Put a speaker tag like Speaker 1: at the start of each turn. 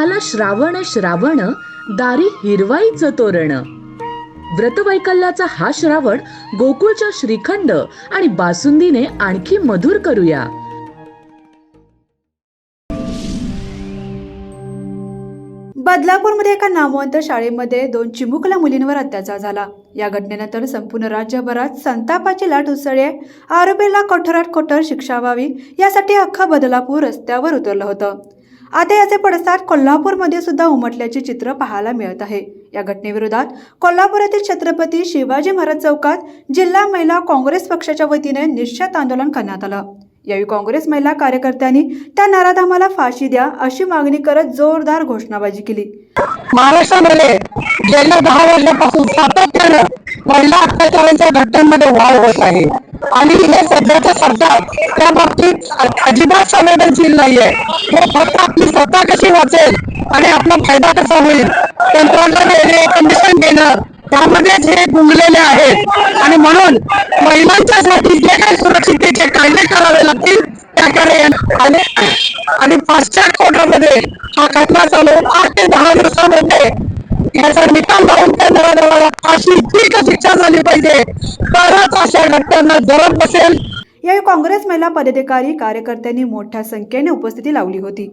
Speaker 1: आला श्रावण श्रावण दारी हिरवाईचं तोरण. व्रतवैकल्याचा हा श्रावण गोकुळच्या श्रीखंड आणि बासुंदीने आणखी मधुर करूया.
Speaker 2: बदलापूरमध्ये एका नामवंत शाळेमध्ये दोन चिमुकल्या मुलींवर अत्याचार झाला. या घटनेनंतर संपूर्ण राज्यभरात संतापाची लाट उसळली आहे. आरोपीला कठोरात कठोर शिक्षा व्हावी यासाठी अख्खा बदलापूर रस्त्यावर उतरलं होतं. आता याचे पडसाद कोल्हापूरमध्ये सुद्धा उमटल्याचे चित्र पाहायला मिळत आहे. या घटनेविरोधात कोल्हापुरातील छत्रपती शिवाजी महाराज चौकात जिल्हा महिला काँग्रेस पक्षाच्या वतीने निश्चित आंदोलन करण्यात आलं. यावेळी काँग्रेस महिला कार्यकर्त्यांनी त्या नराधामाला फाशी द्या अशी मागणी करत जोरदार घोषणाबाजी केली.
Speaker 3: महाराष्ट्रामध्ये गेल्या दहा वर्षापासून सातत्यानं महिला अत्याचारांच्या घटनांमध्ये वाढ होत आहे. आणि हे सध्याचं सरकार त्या बाबतीत अजिबात संवेदनशील नाहीये. हे फक्त आपली स्वतः कशी वाचेल आणि आपला फायदा कसा होईल तंत्रज्ञान कंडिशन देणं त्यामध्येच हे गुंगलेले आहेत. आणि म्हणून महिलांच्यासाठी जे काही सुरक्षिततेचे कायदे करावे लागतील त्याकडे आले आणि. पाश्चात कोर्टामध्ये हा खटला चालू आठ ते दहा दिवसामध्ये याचा निकाल लावून त्या नराधमाला फाशी तीच शिक्षा झाली पाहिजे. तरच अशा घटनांना जरब बसेल.
Speaker 2: यावेळी काँग्रेस महिला पदाधिकारी कार्यकर्त्यांनी मोठ्या संख्येने उपस्थिती लावली होती.